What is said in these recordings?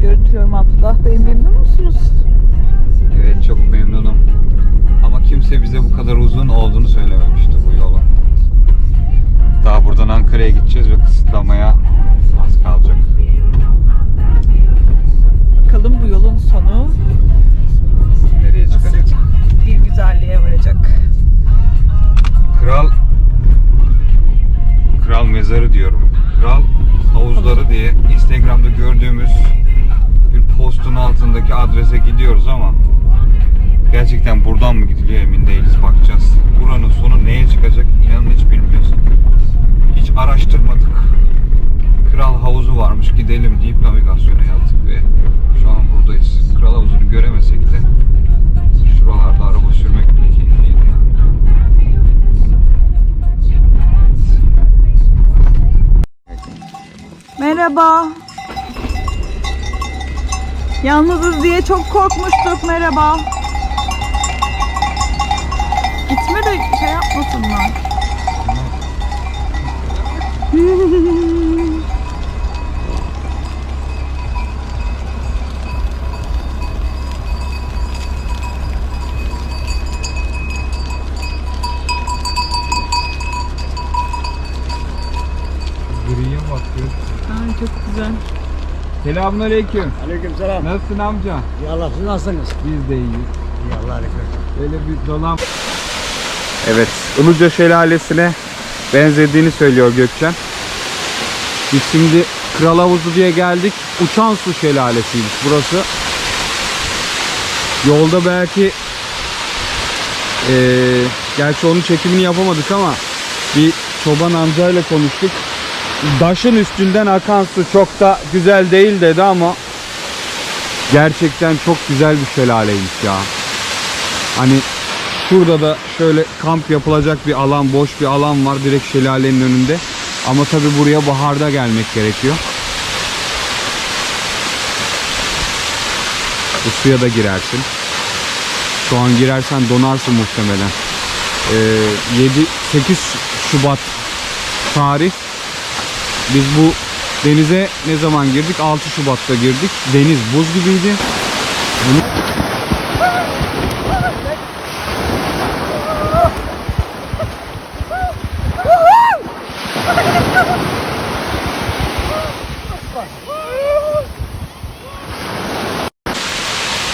görüntülüyorum Abdullah Bey. Memnun musunuz? Evet çok memnunum. Ama kimse bize bu kadar uzun olduğunu söylememişti bu yolun. Daha buradan Ankara'ya gideceğiz ve kısıtlamaya az kalacak. Bakalım bu yolun sonu Nereye çıkacak? bir güzelliğe varacak. Kral Kral mezarı diyorum. Kral havuzları diye Instagram'da gördüğümüz bir postun altındaki adrese gidiyoruz ama gerçekten buradan mı gidiliyor emin değiliz bakacağız. Buranın sonu neye çıkacak inanın hiç bilmiyoruz. Hiç araştırmadık. Merhaba. Yalnızız diye çok korkmuştuk. Merhaba. Gitme de şey yapmasınlar. Bakıyor. Ay çok güzel. Selamünaleyküm. Aleykümselam. Nasılsın amca? İyi Allah siz nasılsınız? Biz de iyiyiz. İyi Allah razı Böyle bir dolan. Evet, Ilıca Şelalesi'ne benzediğini söylüyor Gökçen. Biz şimdi Kral Havuzu diye geldik. Uçan Su Şelalesi'ymiş burası. Yolda belki eee gerçi onun çekimini yapamadık ama bir çoban amcayla konuştuk. Daşın üstünden akan su çok da güzel değil dedi ama gerçekten çok güzel bir şelaleymiş ya. Hani şurada da şöyle kamp yapılacak bir alan, boş bir alan var direkt şelalenin önünde. Ama tabi buraya baharda gelmek gerekiyor. Bu suya da girersin. Şu an girersen donarsın muhtemelen. Ee, 7 8 Şubat tarih. Biz bu denize ne zaman girdik? 6 Şubat'ta girdik. Deniz buz gibiydi.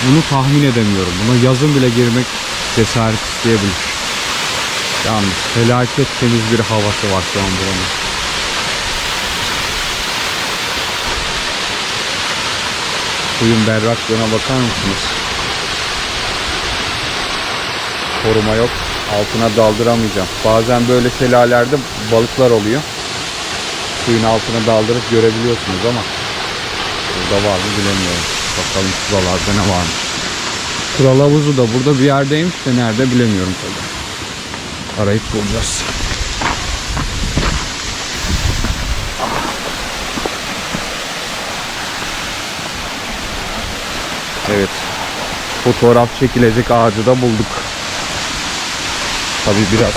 Bunu tahmin edemiyorum. Buna yazın bile girmek cesaret isteyebilir. Yalnız felaket temiz bir havası var şu an buranın. Suyun berraklığına bakar mısınız? Koruma yok. Altına daldıramayacağım. Bazen böyle şelalelerde balıklar oluyor. Suyun altına daldırıp görebiliyorsunuz ama burada var mı bilemiyorum. Bakalım şuralarda ne varmış. Kral havuzu da burada bir yerdeymiş de nerede bilemiyorum tabii. Arayıp bulacağız. Evet. Fotoğraf çekilecek ağacı da bulduk. Tabii biraz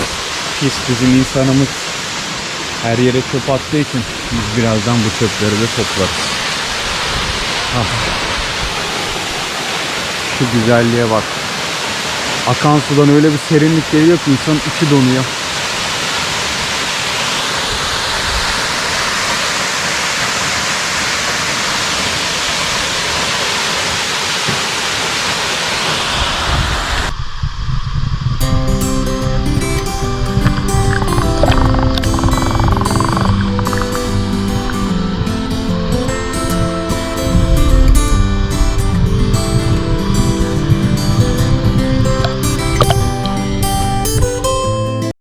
pis bizim insanımız her yere çöp attığı için biz birazdan bu çöpleri de toplarız. Ah. Şu güzelliğe bak. Akan sudan öyle bir serinlik geliyor ki insan içi donuyor.